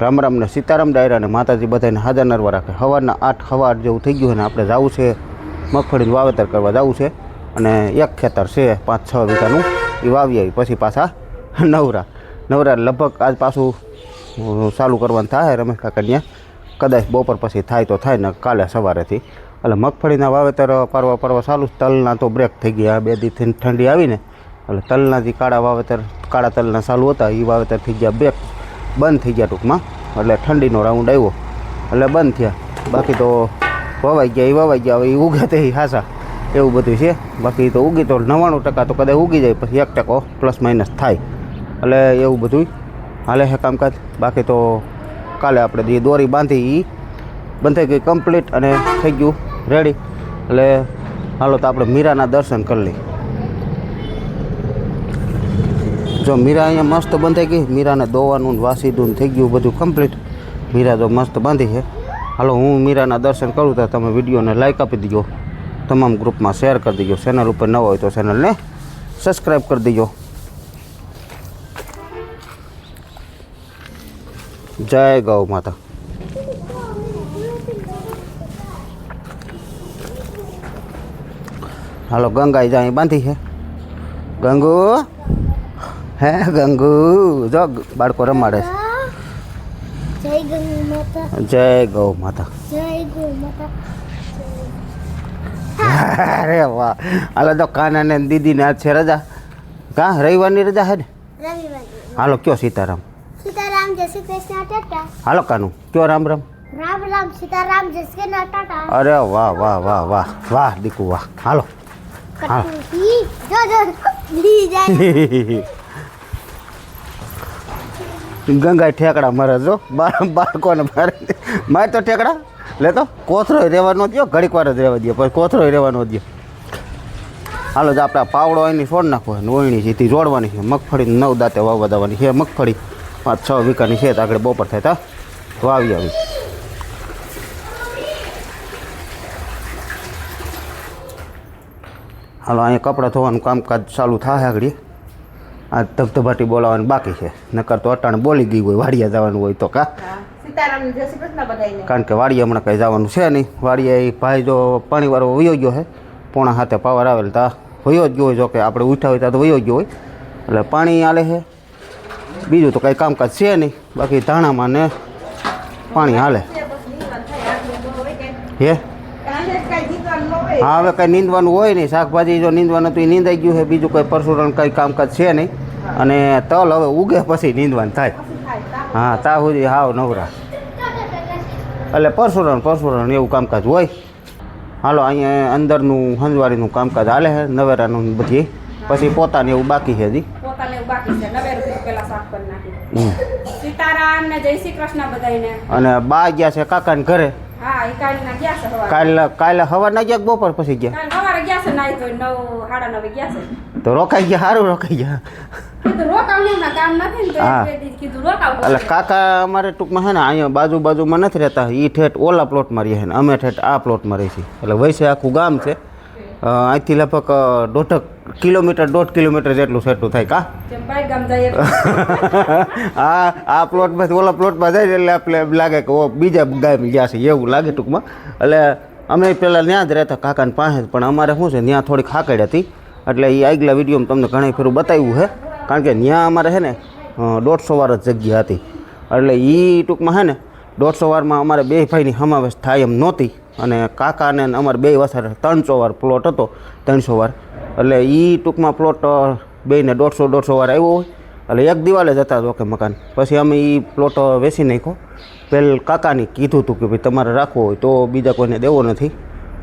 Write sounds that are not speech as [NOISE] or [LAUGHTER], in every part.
રામ રામ ને સીતારામ ડાયરા ને માતાજી બધાને હાજર નરવા રાખે. સવારના આઠ સવાર જેવું થઈ ગયું અને આપણે જવું છે, મગફળીનું વાવેતર કરવા જવું છે અને એક ખેતર છે પાંચ, છ વીઘાનું, એ વાવી આવી. પછી પાછા નવરા. નવરા લગભગ આજ પાછું ચાલુ કરવાનું થાય રમેશ કાકા ત્યાં કદાચ બપોર પછી થાય તો થાય ને કાલે સવારેથી એટલે મગફળીના વાવેતર પરવા પરવા ચાલુ. તલના તો બ્રેક થઈ ગયા. બે દીથી ઠંડી આવીને. એટલે તલના જે કાળા વાવેતર, કાળા તલના ચાલુ હતા એ વાવેતર થઈ ગયા. બ્રેક બંધ થઈ ગયા ટૂંકમાં. એટલે ઠંડીનો રાઉન્ડ આવ્યો. એટલે બંધ થયા. બાકી તો વવાઈ ગયા એ વવાઈ ગયા, હવે એ ઉગે તે હાસા. એવું બધું છે. બાકી તો ઉગી તો નવ્વાણું ટકા તો કદાચ ઉગી જાય, પછી એક ટકો પ્લસ માઇનસ થાય. એટલે એવું બધું હાલે છે કામકાજ. બાકી તો કાલે આપણે જે દોરી બાંધી એ બંધાઈ ગઈ કમ્પ્લીટ અને થઈ ગયું રેડી એટલે હાલો તો આપણે મીરાના દર્શન કરી લઈએ. જો મીરા અહીંયા મસ્ત બંધાઈ ગઈ, મીરાને દોવાનું ને વાસીદું ને થઈ ગયું બધું કમ્પ્લીટ મીરા તો મસ્ત બાંધી છે. હાલો, હું મીરાના દર્શન કરું તો તમે વિડીયોને લાઈક આપી દીજો. તમામ ગ્રુપમાં શેર કરી દીજો. ચેનલ ઉપર ન હોય તો ચેનલને સબસ્ક્રાઈબ કરી દીજો. જય ગૌ માતા. હાલો, ગંગા જાય બાંધી છે. ગંગુ! હે ગંગુ? જો બાળકો રમાડે છે. જય ગૌ માતા. અરે વાહ. હાલો તો કાના ને દીદીને આજ છે રજા. કા? રવિવારની રજા હે ને? હાલો કયો સીતારામ? સીતારામ જય શ્રી કૃષ્ણ ટાટા. હાલો કાનું. કયો રામ રામ? રામ રામ સીતારામ જય શ્રી કૃષ્ણ ટાટા. અરે વાહ વાહ વાહ વાહ. વાહ દીકુ વાહ. હાલો. હા. જો જો લી જાય. [LAUGHS] ગંગા ઠેકડા મારે જો. બાળકોને મારે. મારે તો ઠેકડા. લે તો કોથરો રહેવાનો દો ઘડીક વાર જ રહેવા દો પછી કોથરો રહેવાનો દો હાલો જ આપણે પાવડો એની છોડ નાખવો ઓયણી સીધી જોડવાની છે. મગફળી નવ દાંતે વાવવા દેવાની છે. મગફળી પાંચ છ વીઘાની છે. આગળ બપોર થાય તા વાવી આવી. હાલો, અહીંયા કપડાં ધોવાનું કામકાજ ચાલુ થાય આગળ. આ ધબધબાટી બોલાવવાની બાકી છે. નકર તો અટાણે બોલી ગઈ હોય વાડિયા જવાનું હોય તો કા? સીતારામ જય શ્રી કૃષ્ણ બધાને કારણ કે વાડીએ હમણાં કંઈ જવાનું છે નહીં. વાડીએ એ ભાઈ જો પાણીવાળો વયો ગયો છે પોણા હાથે પાવર આવેલ તા વયો જ ગયો હોય જો કે આપણે ઉઠ્યા હોય ત્યાં તો વયો ગયો હોય. એટલે પાણી હાલે છે. બીજું તો કંઈ કામકાજ છે નહીં. બાકી ધાણામાં ને પાણી હાલે. હે? હા હવે કંઈ નીંદવાનું હોય નહીં. શાકભાજી જો નીંદવાનું તો એ નીંદાઈ ગયું છે. બીજું કંઈ પરશુરણ કંઈ કામકાજ છે નહીં. અને તલ હવે ઉગે પછી નીંદવાનું થાય. હા તા સુધી હાવ નવરા. એટલે પરશુરણ પરશુરણ એવું કામકાજ હોય. હાલો અહીંયા અંદરનું હંજવારીનું કામકાજ હાલે છે નવેરાનું બધી. પછી પોતાને એવું બાકી છે હજી ને અને બા ગયા છે ઘરે. કાલના ગયા છે સવારે. કાલે હવા સવારના ગયા બપોર પછી ગયા? કાલ તો રોકાઈ ગયા સારું રોકાઈ ગયા. હા. એટલે કાકા અમારે ટૂંકમાં છે ને અહીંયા બાજુ બાજુમાં નથી રહેતા. એ ઠેઠ ઓલા પ્લોટમાં રહીએ છે ને અમે ઠેઠ આ પ્લોટમાં રહીએ છીએ. એટલે વૈસે આખું ગામ છે. અહીંથી લગભગ દોઢ કિલોમીટર દોઢ કિલોમીટર જેટલું સેટું થાય કા? તો. [LAUGHS] આ પ્લોટમાંથી ઓલા પ્લોટમાં જાય એટલે આપણે લાગે કે ઓ બીજા ગામ ગયા છે એવું લાગે ટૂંકમાં. એટલે અમે પહેલાં ત્યાં જ રહેતા કાકાને પાસે જ પણ અમારે શું છે ત્યાં થોડીક હાકડ હતી. એટલે એ આગલા વિડીયોમાં તમને ઘણી ફેરું બતાવ્યું છે કારણ કે ત્યાં અમારે છે ને દોઢસો વાર જ જગ્યા હતી. એટલે એ ટૂંકમાં છે ને, દોઢસો વારમાં અમારે બે ભાઈની સમાવેશ થાય એમ નહોતી. અને કાકાને અમારે બે વસાર ત્રણસો વાર પ્લોટ હતો, ત્રણસો વાર. એટલે એ ટૂંકમાં પ્લોટ બેને દોઢસો દોઢસો વાર આવ્યો હોય. એટલે એક દિવાલે જતા હતો કે મકાન. પછી અમે એ પ્લોટ વેચી નાખ્યો. પેલ કાકાને કીધું હતું કે ભાઈ તમારે રાખવો હોય તો બીજા કોઈને દેવો નથી.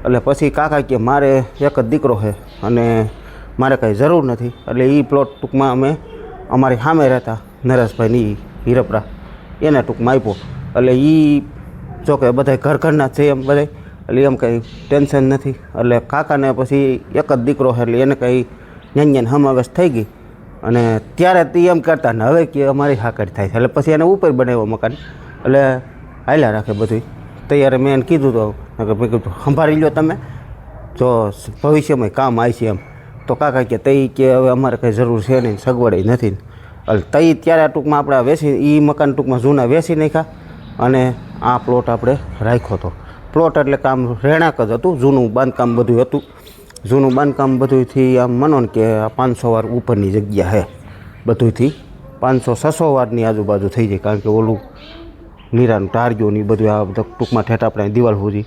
એટલે પછી કાકા કે મારે એક જ દીકરો છે. અને મારે કાંઈ જરૂર નથી. એટલે એ પ્લોટ ટૂંકમાં અમે અમારી સામે રહેતા નરેશભાઈની હીરપરા. એને ટૂંકમાં આપ્યો. એટલે એ જો કે બધા ઘર ઘરના જ છે એમ બધા એટલે એમ કંઈ ટેન્શન નથી. એટલે કાકાને પછી એક જ દીકરો છે, એટલે એને કંઈ જ્ઞાન સમાવેશ થઈ ગઈ. અને ત્યારે તે એમ કરતા ને, હવે કે અમારી હાકડ થાય છે. એટલે પછી એને ઉપર બનાવ્યો મકાન. એટલે હાલ્યા રાખે બધું તૈયાર મેં એને કીધું તો નકર મેં કીધું, સંભાળી લો તમે. જો ભવિષ્યમાં કામ આવશે એમ. તો કાકા કે તઈ કે હવે અમારે કંઈ જરૂર છે નહીં, સગવડ નથી. એટલે તઈ ત્યારે ટૂંકમાં આપણે વેસી એ મકાન ટૂંકમાં જૂના વેસી નાખ્યા અને આ પ્લોટ આપણે રાખ્યો હતો. પ્લોટ એટલે કામ રહેણાંક જ હતું, જૂનું બાંધકામ બધું હતું. જૂનું બાંધકામ બધુંથી આમ માનો ને કે પાંચસો વાર ઉપરની જગ્યા છે બધુંથી પાંચસો, છસો વારની આજુબાજુ થઈ જાય, કારણ કે ઓલું નીરાનું ટાર્ગ્યું ને એ બધું આ ટૂંકમાં આપણે દિવાલ સુધી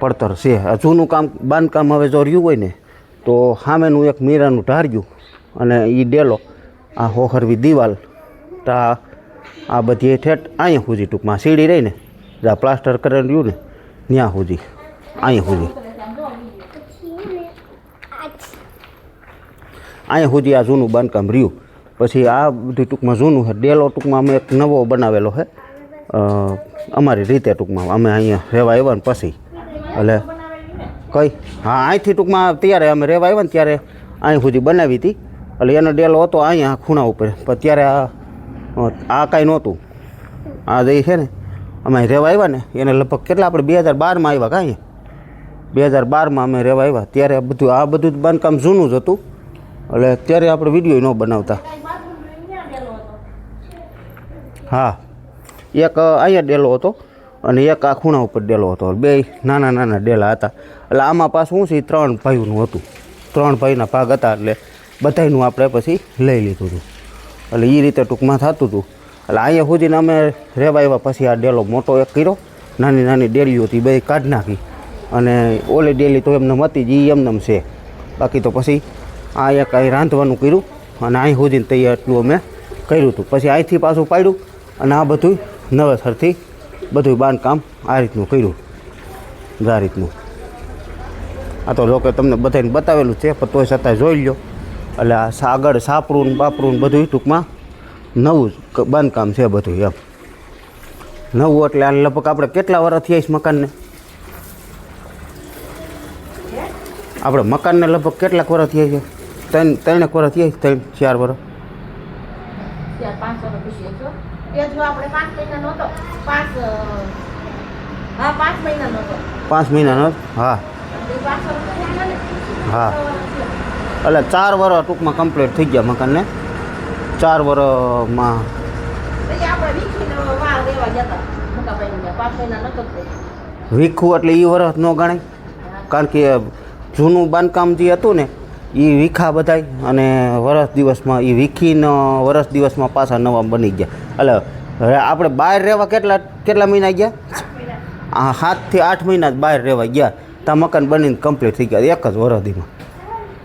પડતર છે. જૂનું કામ, બાંધકામ હવે જો રહ્યું હોય ને તો સામેનું એક મીરાનું ઢાર્યું અને એ ડેલો, આ હોખરવી દિવાલ, તો આ બધી ઠેઠ અહીંયા સુધી ટૂંકમાં સીડી રહીને જ્યાં પ્લાસ્ટર કરેલું ને ત્યાં સુધી અહીંયા સુધી અહીંયા સુધી આ જૂનું બાંધકામ રહ્યું. પછી આ બધું ટૂંકમાં જૂનું છે ડેલો ટૂંકમાં અમે એક નવો બનાવેલો છે અમારી રીતે ટૂંકમાં અમે અહીંયા રહેવા આવ્યા ને પછી. એટલે કઈ? હા, અહીંથી ટૂંકમાં ત્યારે અમે રહેવા આવ્યા ને ત્યારે અહીં સુધી બનાવી હતી. એટલે એનો ડેલો હતો અહીંયા ખૂણા ઉપર. પણ ત્યારે આ આ કાંઈ નહોતું. આ જે છે ને, અમે રહેવા આવ્યા ને, એને લગભગ કેટલા આપણે બે હજાર બારમાં આવ્યા કાંઈ? બે હજાર બારમાં અમે રહેવા આવ્યા. ત્યારે બધું, આ બધું બાંધકામ જૂનું જ હતું. એટલે ત્યારે આપણે વીડિયો ન બનાવતા. હા, એક અહીંયા ડેલો હતો અને એક આ ખૂણા ઉપર ડેલો હતો. બે નાના નાના ડેલા હતા. એટલે આમાં પાછું શું છે? ત્રણ ભાઈઓનું હતું. ત્રણ ભાઈના ભાગ હતા એટલે બધાયનું આપણે પછી લઈ લીધું હતું. એટલે એ રીતે ટૂંકમાં થતું હતું. એટલે અહીંયા સુધીને અમે રહેવા આવ્યા પછી આ ડેલો મોટો એક કર્યો. નાની નાની ડેલીઓ હતી બે કાઢી નાખી. અને ઓલી ડેલી તો એમને હતી જ એ એમને છે. બાકી તો પછી આ એક અહીં રાંધવાનું કર્યું અને અહીં સુધીને તૈયાર એટલું અમે કર્યું હતું. પછી અહીંથી પાછું પાડ્યું અને આ બધું નવેસરથી બધું બાંધકામ આ રીતનું કર્યું. આ રીતનું. આ તો લોકે તમને બધાને બતાવેલું છે પણ તોય છતાં જોઈ લો એટલે આ સાગળ સાપરું બાપરું બધું ટૂંકમાં નવું બાંધકામ છે બધું એમ. નવું એટલે આ લગભગ આપણે કેટલા વર્ષ થયા છે મકાનને? આપણે મકાનને લગભગ કેટલાક વર્ષ થયા છે? ત્રણ ત્રણેક વર્ષ થયા છે ત્રણ ચાર વર્ષ પાંચ મહિનાનો હા. હા. એટલે ચાર વર્ષ ટૂંકમાં કમ્પ્લીટ થઈ ગયા મકાનને. ચાર વર્ષમાં. વીખું એટલે એ વર્ષ ન ગણાય. કારણ કે જૂનું બાંધકામ જે હતું ને એ વીખા બધાય અને વરસ દિવસમાં એ વીખીને વરસ દિવસમાં પાછા નવા બની ગયા. એટલે આપણે બહાર રહેવા કેટલા કેટલા મહિના ગયા? સાતથી આઠ મહિના જ બહાર રહેવા ગયા. ત્યાં મકાન બનીને કમ્પ્લીટ થઈ ગયા. એક જ વરદીમાં.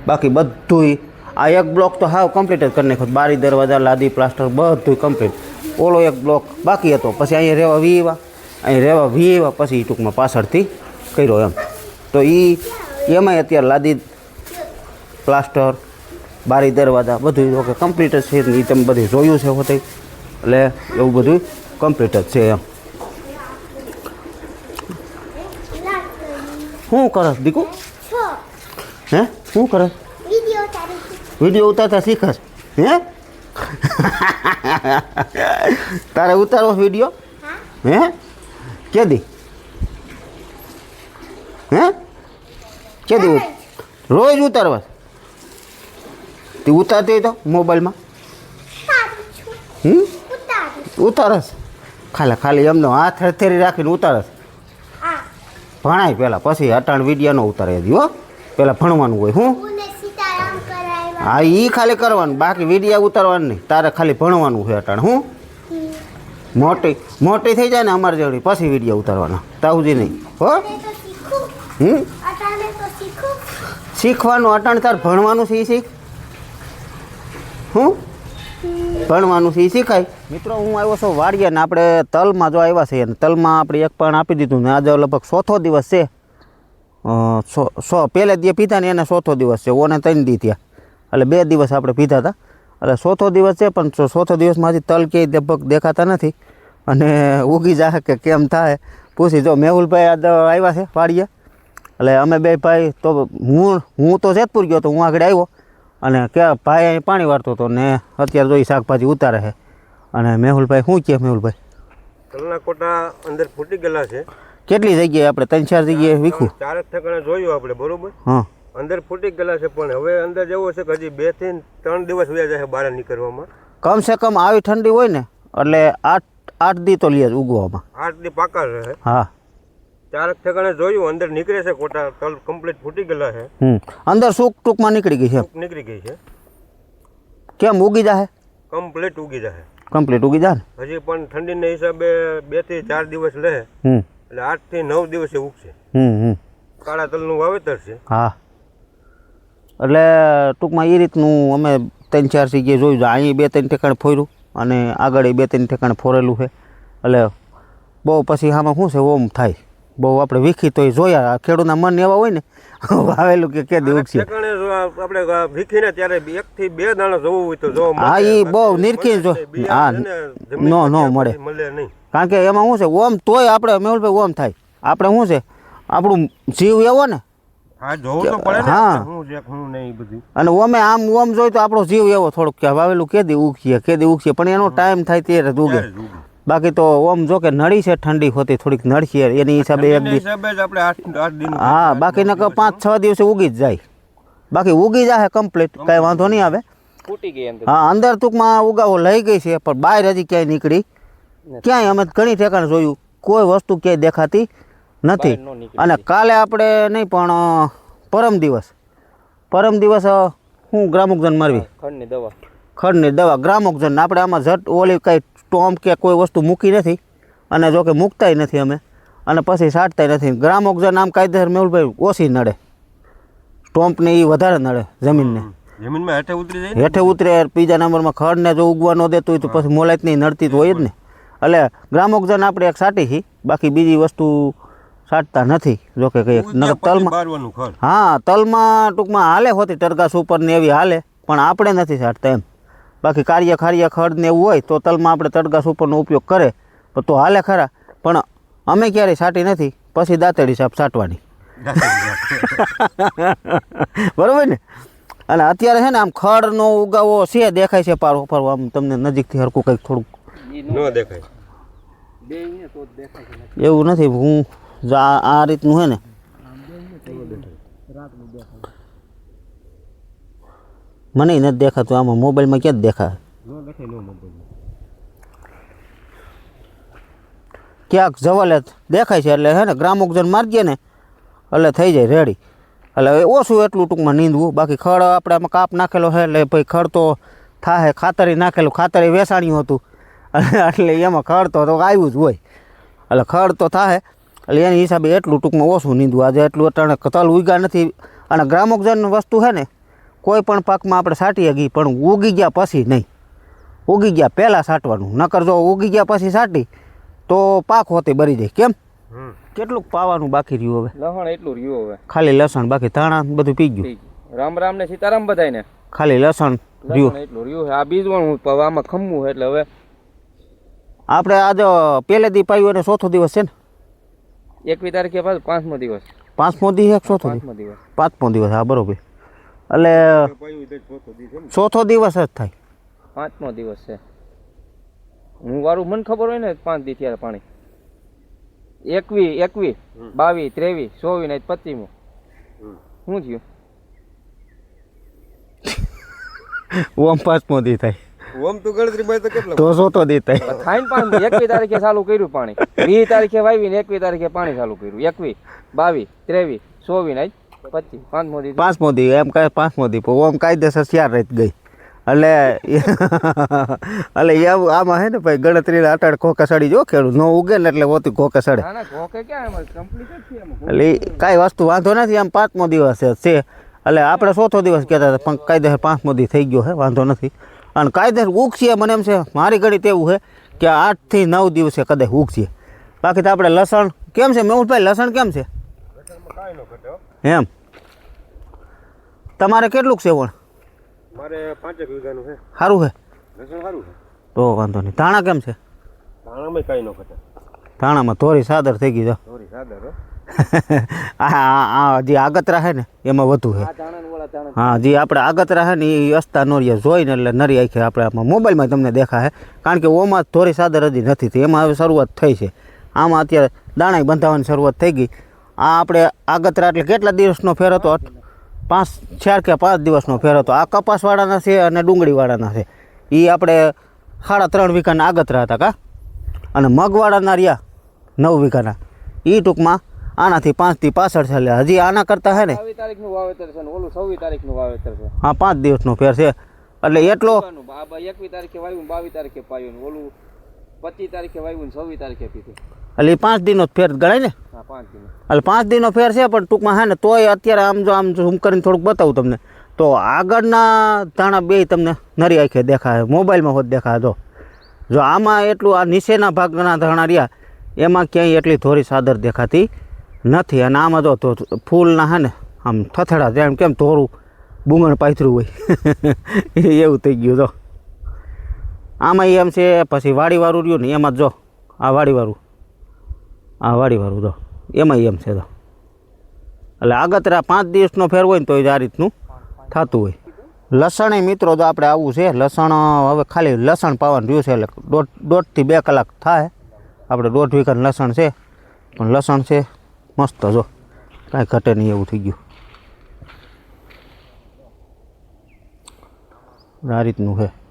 બાકી બધુંય આ એક બ્લોક તો હાવ કમ્પ્લીટ જ કરી નાખ્યો. બારી, દરવાજા, લાદી પ્લાસ્ટર બધું કમ્પ્લીટ ઓલો એક બ્લોક બાકી હતો. પછી અહીંયા રહેવા વીવા અહીં રહેવા વીવા પછી ટૂંકમાં પાછળથી કર્યો એમ. તો એ એમાંય અત્યારે લાદી પ્લાસ્ટર બારી, દરવાજા બધું ઓકે કમ્પ્લીટ જ છે. એ તમે બધું જોયું છે હોતે. એટલે એવું બધું કમ્પ્લીટ જ છે એમ. શું કરસ દીકુ? હે? શું કરસ વીડિયો ઉતારતા શીખસ હે? તારે ઉતારવો વીડિયો? હે. કે દી? હે? કે દી રોજ ઉતારવા તે ઉતારતી તો મોબાઈલમાં? હમ? ઉતારસ. ખાલી ખાલી એમનો હાથ હથેરી રાખીને ઉતારસ. ભણાય પહેલાં પછી અટાણ વિડિયાનો ન ઉતારે હો. પહેલાં ભણવાનું હોય હું. હા એ ખાલી કરવાનું બાકી વિડિયા ઉતારવાનું નહીં. તારે ખાલી ભણવાનું છે અટાણ હું. મોટી મોટી થઈ જાય ને અમારી જેવડી પછી વીડિયો ઉતારવાના. તાઉજી નહીં હો. હમ? શીખવાનું અટાણ તાર ભણવાનું છે એ શીખ? હું? ભણવાનું છે એ શીખાય. મિત્રો, હું આવ્યો છું વાડીએ ને આપણે તલમાં જો આવ્યા છે અને તલમાં આપણે એક પણ આપી દીધું ને, આજે લગભગ ચોથો દિવસ છે. સો સો, પહેલે દી પીધા ને એને ચોથો દિવસ છે, ઓને ત્રણ દી ત્યાં એટલે બે દિવસ આપણે પીધા હતા. એટલે ચોથો દિવસ છે, પણ ચોથો દિવસમાં હજી તલ ક્યાંય લગભગ દેખાતા નથી. અને ઉગી જાય કે કેમ થાય, પૂછી જો. મેહુલભાઈ આજ આવ્યા છે વાડીએ. એટલે અમે બે ભાઈ, તો હું હું તો જેતપુર ગયો તો હું આગળ આવ્યો. અને કે ભાઈ અહીં પાણી વાળતો હતો ને અત્યારે તો એ શાકભાજી ઉતારે છે. અને મેહુલભાઈ શું કહે મેહુલભાઈ? તલના કોટા અંદર ફૂટી ગયેલા છે. કેટલી જગ્યાએ આપણે ત્રણ ચાર જગ્યાએ વીખું? ચારક ઠેકાણે જોયું આપણે બરોબર? હા. અંદર ફૂટી ગયેલા છે પણ હવે અંદર જેવો છે કે હજી બેથી ત્રણ દિવસ વ્યાજ જાય બહાર નીકળવામાં. કમસે કમ આવી ઠંડી હોય ને એટલે આઠ આઠ દી તો જ ઉગવામાં. આઠ દી પાકા રહે. હા. ચારક ઠેકાણે જોયું અંદર નીકળે છે કોટા તલ કમ્પ્લીટ ફૂટી ગયેલા છે. અંદર સુક ટૂંકમાં નીકળી ગઈ છે. નીકળી ગઈ છે. કેમ ઉગી જાય કમ્પ્લીટ ઉગી જાય કમ્પ્લીટ ઉગી જાય હજી પણ ઠંડીના હિસાબે બેથી ચાર દિવસ હમ. એટલે આઠથી નવ દિવસે ઉગશે. કાળા તલનું વાવેતર છે. હા. એટલે ટૂંકમાં એ રીતનું અમે ત્રણ ચાર જગ્યાએ જોયું અહીં બે ત્રણ ઠેકાણે ફોર્યું અને આગળ એ બે ત્રણ ઠેકાણે ફોરેલું છે. એટલે બહુ પછી આમાં શું છે? ઓમ થાય. બહુ આપણે વીખી તો જોયા. ખેડૂતના મન એવા હોય ને વાવેલું કે કે દેવું આ- આપણે વીખીને ત્યારે એક થી બે દાણા જોવું હોય તો જો હા, એ બહુ નિરખી જો- હા, નો- નો મળે. મળે નહીં. કારણ કે એમાં શું છે ઓમ તોય આપણે મેહુલભાઈ ઓમ થાય. આપણે શું છે આપણું જીવ એવો ને હા છે અને ઓમે આમ ઓમ જોઈ તો આપણો જીવ એવો થોડોક કે વાવેલું કેદી કે કેદી ઉખીએ પણ એનો ટાઈમ થાય ત્યારે જ ઉગે. બાકી તો ઓમ જો કે નળી છે ઠંડી હોતી થોડીક નડશે એની હિસાબે એક ઠંડીના દી હિસાબે જ આપણે આઠ આઠ દિન હા બાકી નકર પાંચ છ દિવસે ઉગી જ જાય. બાકી ઉગી જાય કમ્પ્લીટ કાંઈ વાંધો નહીં આવે. ફૂટી ગઈ અંદર. હા અંદર ટૂંકમાં ઉગાવો લઈ ગઈ છે પણ બહાર હજી ક્યાંય નીકળી. ક્યાંય અમે ઘણી ઠેકાણે જોયું. કોઈ વસ્તુ ક્યાંય દેખાતી નથી. અને કાલે આપણે નહીં પણ પરમ દિવસ. પરમ દિવસ હું ગ્રામોકજન મારવી. ખડની દવા. ખડની દવા ગ્રામોકજન. આપણે આમાં ઝટ ઓલી કાંઈ ટોમ કે કોઈ વસ્તુ મૂકી નથી અને જો કે મૂકતાય નથી અમે. અને પછી સાટતાય નથી. ગ્રામોકજન આમ કાયદેસર મેહુલભાઈ ઓછી નડે. ટોમ્પને એ વધારે નડે જમીનને. જમીનમાં હેઠે ઉતરી જાય હેઠે ઉતરે બીજા નંબરમાં ખડને જો ઉગવા ન દેતું હોય તો પછી મોલાયત નહીં નડતી તો હોય જ ને. એટલે ગ્રામોકજન આપણે એક સાટી છીએ બાકી બીજી વસ્તુ સાટતા નથી. જોકે કે કઈ ઉગ્યા નકર પછી તલમાં હા તલમાં ટૂંકમાં હાલે હોતી ટરગાસ ઉપર ને એવી હાલે પણ આપણે નથી સાટતા એમ. બાકી કાર્ય ખાર્ય ખડ ને એવું હોય તો તલમાં આપણે તડગાસ ઉપરનો ઉપયોગ કરે. તો હાલે ખરા. પણ અમે ક્યારેય સાટી નથી. પછી દાંતેડી સાપ સાટવાની [LAUGHS] બરાબર ને? અને અત્યારે છે ને આમ ખડનો ઉગાવો છે દેખાય છે પારો પારો આમ તમને નજીકથી હરકું કંઈક થોડુંક. ન દેખાય. એવું નથી. હું આ આ રીતનું છે ને મને નથી દેખાતું આમાં મોબાઈલમાં ક્યાં જ દેખાય? ક્યાંક જવાલે દેખાય છે એટલે હે ને ગ્રામોકજન મારજે ને એટલે થઈ જાય રેડી. એટલે ઓછું એટલું ટૂંકમાં નીંદવું બાકી ખડ આપણે આમાં કાપ નાખેલો છે એટલે ભાઈ ખડ તો થાય ખાતરી નાખેલું ખાતરી વેસાણ્યું હતું. અને એટલે એમાં ખડ તો તો આવ્યું જ હોય. એટલે ખડ તો થાય એટલે એની હિસાબે એટલું ટૂંકમાં ઓછું નીંદવું. આજે એટલું અટાણે તલ ઉગ્યા નથી. અને ગ્રામોકજન વસ્તુ છે ને કોઈ પણ પાકમાં આપણે સાટીએ ગઈ પણ ઉગી ગયા પછી નહીં. ઉગી ગયા પહેલાં સાટવાનું. નકર જો ઉગી ગયા પછી સાટી તો પાક હોતી બરી જાય. કેમ? કેટલું કેટલુંક પાવાનું બાકી રહ્યું હવે. લસણ એટલું રહ્યું હવે. ખાલી લસણ બાકી ધાણા બધું પી ગયું. રામ રામ ને સીતારામ બધાય ખાલી લસણ રહ્યું. એટલું રહ્યું આ બીજવાનું હવે આમાં ખમવું એટલે હવે આપણે આજ પહેલે દી પાયું અને ચોથો દિવસ છે ને? એકવી તારીખે પાંચમો દિવસ. પાંચમો દિવસ ચોથો પાંચમો દિવસ. પાંચમો દિવસ હા બરોબર. એટલે ચોથો દિવસ જ થાય. પાંચમો દિવસ છે. હું વારું મને ખબર હોય ને પાંચ દી ત્યારે પાણી. એકવી એકવી બાવી ત્રેવી ચોવી ને પચીમો. શું થયું? ઓમ પાંચમો દી થાય. ઓમ તો ગણતરી માં તો કેટલો તો ચોથો દી થાય. થાય ને પાણી એકવી તારીખે ચાલુ કર્યું પાણી. વીસ તારીખે વાવી ને એકવી તારીખે પાણી ચાલુ કર્યું. એકવી બાવી ત્રેવી ચોવી ને પાંચમો દી પાંચમો દી એમ કહે પાંચમો દી ઓમ કાયદેસર ચાર રાત ગઈ. એટલે એટલે એવું આમાં હે ને ભાઈ ગણતરી અટાડ ખોખા સડી જો ખેડૂત ન ઉગે ને એટલે હોતી ખોખા સડે. ના ના ઘોકે ક્યાં એમાં કમ્પ્લીટ જ છે એમાં. એટલે કાંઈ વસ્તુ વાંધો નથી આમ પાંચમો દિવસ છે. એટલે આપણે ચોથો દિવસ કહેતા હતા પણ કાયદેસર પાંચમો દી થઈ ગયો હે વાંધો નથી. અને કાયદેસર ઉગશે મને એમ છે મારી ઘડી તેવું એવું છે કે આઠથી નવ દિવસે કદાચ ઉગશે બાકી તો આપણે લસણ કેમ છે? મેહુલભાઈ લસણ કેમ છે? કાંઈ ન ઘટે હો. એમ. તમારે કેટલુંક છે વણ? મારે પાંચેક વીઘાનું છે. સારું છે લસણ સારું છે. તો વાંધો નહીં. ધાણા કેમ છે? ધાણામાં કાંઈ ન ઘટે. ધાણામાં ધોરી સાદર થઈ ગઈ છે. સોરી સાદર હા. [LAUGHS] આ જે આગતરા છે ને એમાં વધુ છે હા જે આપણે આગતરા છે ને એ અસ્તા નોરિયા જોઈને એટલે નરી આખી આપણે આમાં મોબાઈલમાં તમને દેખાય કારણ કે ઓમાં થોડી સાદર હજી નથી એમાં હવે શરૂઆત થઈ છે. આમાં અત્યારે દાણા બંધાવવાની શરૂઆત થઈ ગઈ. આ આપણે આગતરા એટલે કેટલા દિવસનો ફેર હતો? પાંચ ચાર કે પાંચ દિવસનો ફેર હતો. આ કપાસવાળાના છે અને ડુંગળીવાળાના છે. એ આપણે સાડા ત્રણ વીઘાના આગતરા હતા કા? અને મગવાળાના રહ્યા નવ વીઘાના. એ ટૂંકમાં આનાથી પાંચથી પાછળ છે એટલે હજી આના કરતાં હે ને? તારીખનું વાવેતર છે ને ઓલું છવ્વીસ તારીખનું વાવેતર છે. હા પાંચ દિવસનો ફેર છે. એટલે એટલો એકવીસ તારીખે વાવ્યું બાવીસ તારીખે પાયું ઓલું પચીસ તારીખે વાવ્યું છવ્વીસ તારીખે પીધું. એટલે એ પાંચ દિનનો જ ફેર ગણાય ને? એટલે પાંચ દિનનો ફેર છે પણ ટૂંકમાં હા ને તોય અત્યારે આમ જો આમ ઝૂમ કરીને થોડુંક બતાવું તમને. તો આગળના ધાણા બે તમને નરી આંખે દેખાય મોબાઈલમાં હોત દેખાય જો. જો આમાં એટલું આ નીચેના ભાગના ધાણા રહ્યા એમાં ક્યાંય એટલી ધોરી સાદર દેખાતી નથી. અને આમાં જો તો ફૂલના હે ને આમ થથડા જેમ કેમ ધોરું બુંગણ પાથરું હોય. [LAUGHS] એવું થઈ ગયું જો. આમાં એમ છે પછી વાડીવાળું રહ્યું ને એમાં જ જો આ વાડીવાળું. આ વાડીવાળું જો એમાં એમ છે તો. એટલે આગતરા પાંચ દિવસનો ફેર હોય ને તો આ રીતનું થતું હોય. લસણ મિત્રો તો આપણે આવું છે, લસણ હવે ખાલી લસણ પાવાનું રહ્યું છે, એટલે દોઢ, દોઢથી બે કલાક થાય. આપણે દોઢ વીઘાનું લસણ છે, પણ લસણ છે મસ્ત જો. કાંઈ ઘટે નહીં એવું થઈ ગયું. આ રીતનું છે.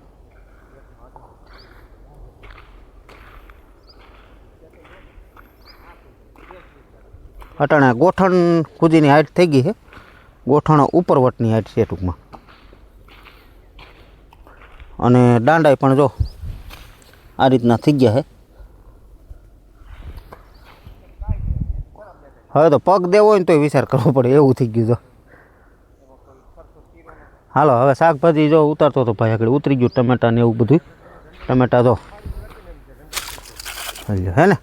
અટાણે ગોઠણ કુદીની હાઈટ થઈ ગઈ છે. ગોઠણ ઉપરવટની હાઈટ છે ટૂંકમાં. અને દાંડાઈ પણ જો આ રીતના થઈ ગયા છે. હવે તો પગ દેવો હોય ને તોય વિચાર કરવો પડે, એવું થઈ ગયું જો. હાલો, હવે શાકભાજી જો ઉતારતો તો ભાઈ આગળ, ઉતરી ગયું ટમેટા ને એવું બધું ટમેટા જો. હે ને?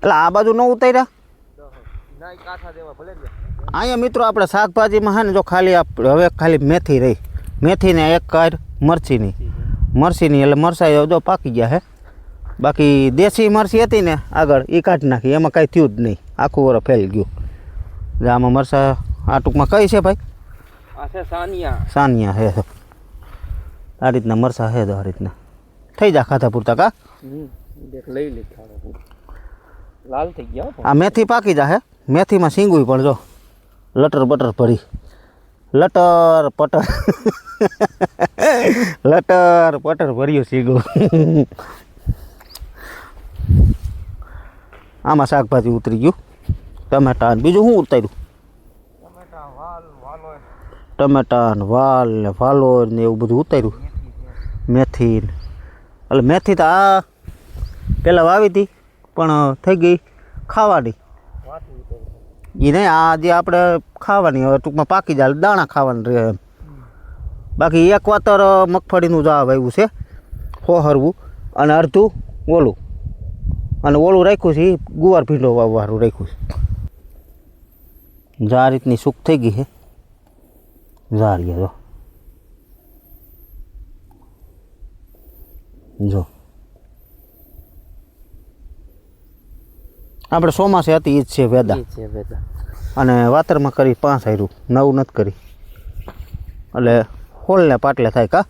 એટલે આ બાજુ ન ઉતાર્યા? અહીંયા મિત્રો આપણે શાકભાજીમાં છે ને જો ખાલી હવે ખાલી મેથી રહી. મેથીને એક કાર મરચીની. મરચીની એટલે મરસાઈ જો પાકી ગયા હે. બાકી દેશી મરચી હતી ને આગળ એ કાઢી નાખી. એમાં કાંઈ થયું જ નહીં. આખું વર ફેલ ગયું. આમાં મરસા આ ટૂંકમાં કઈ છે ભાઈ? સાનિયા. સાનિયા હે આ રીતના મરસા હે તો આ રીતના. થઈ જા ખાધા પૂરતા કા? લઈ લીધા લાલ થઈ ગયા આ મેથી પાકી જા હે. મેથીમાં સિંગુય પણ જો લટર બટર ભરી. લટર પટર. [LAUGHS] લટર પટર ભર્યું સીગો. [LAUGHS] આમાં શાકભાજી ઉતરી ગયું. ટમેટા ને બીજું શું ઉતાર્યું? ટમેટા ને વાલ ને વાલો ને એવું બધું ઉતાર્યું. મેથી ને. એટલે મેથી તો આ પહેલાં વાવી હતી. પણ થઈ ગઈ ખાવાની. એ નહીં આ જે આપણે ખાવાની, હવે ટૂંકમાં પાકી જાય, દાણા ખાવાનું રહે એમ. બાકી એક વાતર મગફળીનું જ આવ્યું છે, હોહરવું અને અડધું ઓલું. અને ઓલું રાખ્યું છે ગુવાર ભીંડો વાવવાનું રાખ્યું છે. જા રીતની સુખ થઈ ગઈ છે. જારીએ જો. જો. આપણે ચોમાસે હતી એ જ છે વેદા. છે વેદા. અને વાતરમાં કરી પાંચ હાર્યું નવું નથી કરી. એટલે હોલને પાટલે થાય કા?